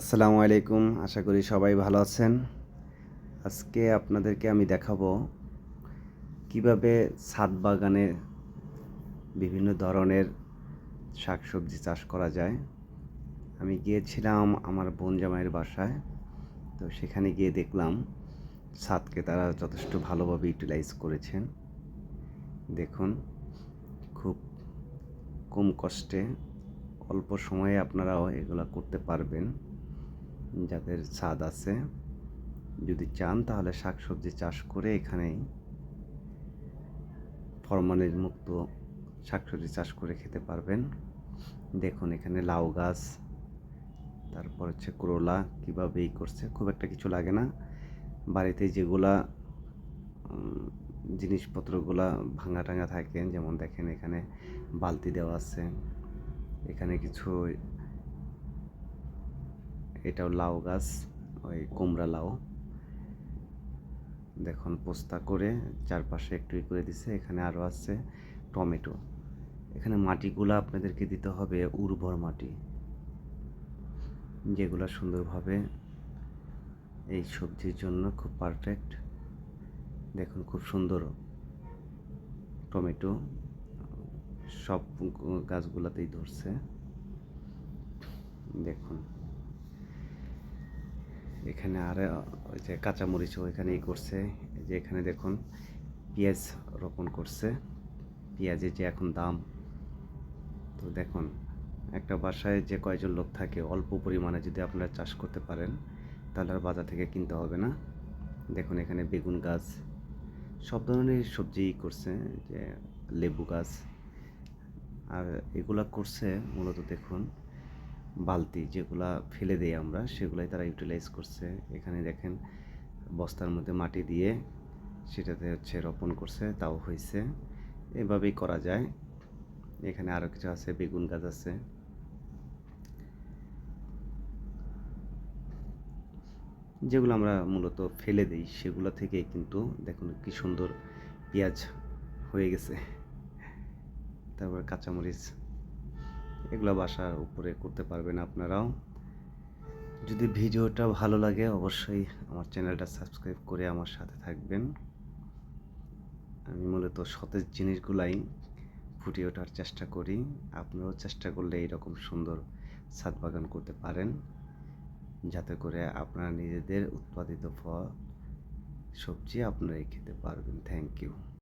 আসসালামু আলাইকুম, আশা করি সবাই ভালো আছেন। আজকে আপনাদেরকে আমি দেখাবো কীভাবে ছাদ বাগানে বিভিন্ন ধরনের শাকসবজি চাষ করা যায়। আমি গিয়েছিলাম আমার বোন জামাইয়ের বাসায়, তো সেখানে গিয়ে দেখলাম ছাদকে তারা যথেষ্ট ভালোভাবে ইউটিলাইজ করেছেন। দেখুন, খুব কম কষ্টে অল্প সময়ে আপনারাও এগুলো করতে পারবেন। যাদের ছাদ আছে, যদি চান তাহলে শাকসবজি চাষ করে এখানেই ফরমালিন মুক্ত শাকসবজি চাষ করে খেতে পারবেন। দেখুন, এখানে লাউ গাছ, তারপর হচ্ছে করলা, কীভাবে এই করছে, খুব একটা কিছু লাগে না। বাড়িতে যেগুলা জিনিসপত্রগুলা ভাঙা টাঙা থাকে, যেমন দেখেন এখানে বালতি দেওয়া আছে, এখানে কিছু এটাও লাউ গাছ, ওই কুমড়া লাউ। দেখুন, পোস্তা করে চারপাশে একটু করে দিছে, এখানে আরও আছে টমেটো। এখানে মাটিগুলো আপনাদেরকে দিতে হবে উর্বর মাটি, যেগুলো সুন্দরভাবে এই সবজির জন্য খুব পারফেক্ট দেখুন, খুব সুন্দর টমেটো সব গাছগুলোতেই ধরছে। দেখুন। এখানে আর, ওই যে কাঁচামরিচও এখানে ই করছে যে এখানে দেখুন, পেঁয়াজ রোপণ করছে। পেঁয়াজের যে এখন দাম, তো দেখুন, একটা বাসায় যে কয়জন লোক থাকে, অল্প পরিমাণে যদি আপনারা চাষ করতে পারেন, তাহলে আর বাজার থেকে কিনতে হবে না। দেখুন, এখানে বেগুন গাছ, সব ধরনের সবজি করছে, যে লেবু গাছ। আর এগুলা করছে মূলত দেখুন বালতি যেগুলা ফেলে দেই আমরা, সেগুলাই তারা ইউটিলাইজ করছে। এখানে দেখেন, বস্তার মধ্যে মাটি দিয়ে সেটাতে হচ্ছে রোপণ করছে, তাও হয়েছে এভাবেই করা যায়। এখানে আরও কিছু আছে, বেগুন গাছ আছে। যেগুলো আমরা মূলত ফেলে দিই, সেগুলো থেকে কিন্তু দেখুন কি সুন্দর পেঁয়াজ হয়ে গেছে। তারপর কাঁচামরিচ। এগুলো বাসার উপরে করতে পারবেন আপনারাও। যদি ভিডিওটা ভালো লাগে অবশ্যই আমার চ্যানেলটা সাবস্ক্রাইব করে আমার সাথে থাকবেন। আমি মূলত সতেজ জিনিসগুলাই ফুটিয়ে ওঠার চেষ্টা করি। আপনারাও চেষ্টা করলে এইরকম সুন্দর ছাদ বাগান করতে পারেন। যাতে করে আপনারা নিজেদের উৎপাদিত ফল, সবজি আপনারাই খেতে পারবেন। Thank you